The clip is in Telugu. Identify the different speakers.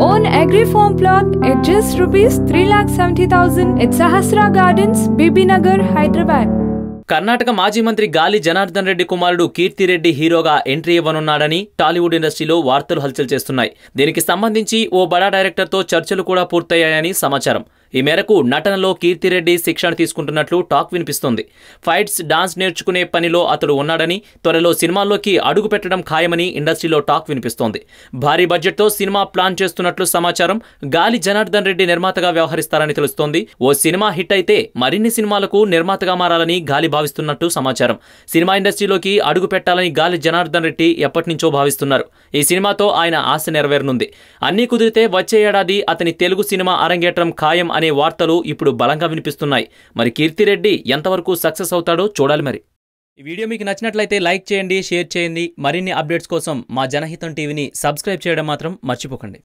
Speaker 1: own agri farm plot at just rupees 3,70,000 at Sahasra Gardens, Bibinagar, Hyderabad.
Speaker 2: Karnataka మాజీ మంత్రి గాలి జనార్దన్ రెడ్డి కుమారుడు కీర్తిరెడ్డి హీరోగా ఎంట్రీ ఇవ్వనున్నాడని టాలీవుడ్ ఇండస్ట్రీలో వార్తలు హల్చల్ చేస్తున్నాయి దీనికి సంబంధించి ఓ బడా డైరెక్టర్తో చర్చలు కూడా పూర్తయ్యాయని సమాచారం ఈ మేరకు నటనలో కీర్తిరెడ్డి శిక్షణ తీసుకుంటున్నట్లు టాక్ వినిపిస్తోంది. ఫైట్స్ డాన్స్ నేర్చుకునే పనిలో అతడు ఉన్నాడని త్వరలో సినిమాల్లోకి అడుగు పెట్టడం ఖాయమని ఇండస్ట్రీలో టాక్ వినిపిస్తోంది. భారీ బడ్జెట్తో సినిమా ప్లాన్ చేస్తున్నట్లు సమాచారం గాలి జనార్దన్ రెడ్డి నిర్మాతగా వ్యవహరిస్తారని తెలుస్తోంది. ఓ సినిమా హిట్ అయితే మరిన్ని సినిమాలకు నిర్మాతగా మారాలని గాలి భావిస్తున్నట్టు సమాచారం. సినిమా ఇండస్ట్రీలోకి అడుగు పెట్టాలని గాలి జనార్దన్ రెడ్డి ఎప్పటినుంచో భావిస్తున్నారు. ఈ సినిమాతో ఆయన ఆశ నెరవేరనుంది. అన్నీ కుదిరితే వచ్చే ఏడాది అతని తెలుగు సినిమా అరంగేట్రం ఖాయం అనే వార్తలు ఇప్పుడు బలంగా వినిపిస్తున్నాయి. మరి కీర్తిరెడ్డి ఎంతవరకు సక్సెస్ అవుతాడో చూడాలి మరి. ఈ వీడియో మీకు నచ్చినట్లయితే లైక్ చేయండి షేర్ చేయండి. మరిన్ని అప్డేట్స్ కోసం మా జనహితం టీవీని సబ్స్క్రైబ్ చేయడం మాత్రం మర్చిపోకండి.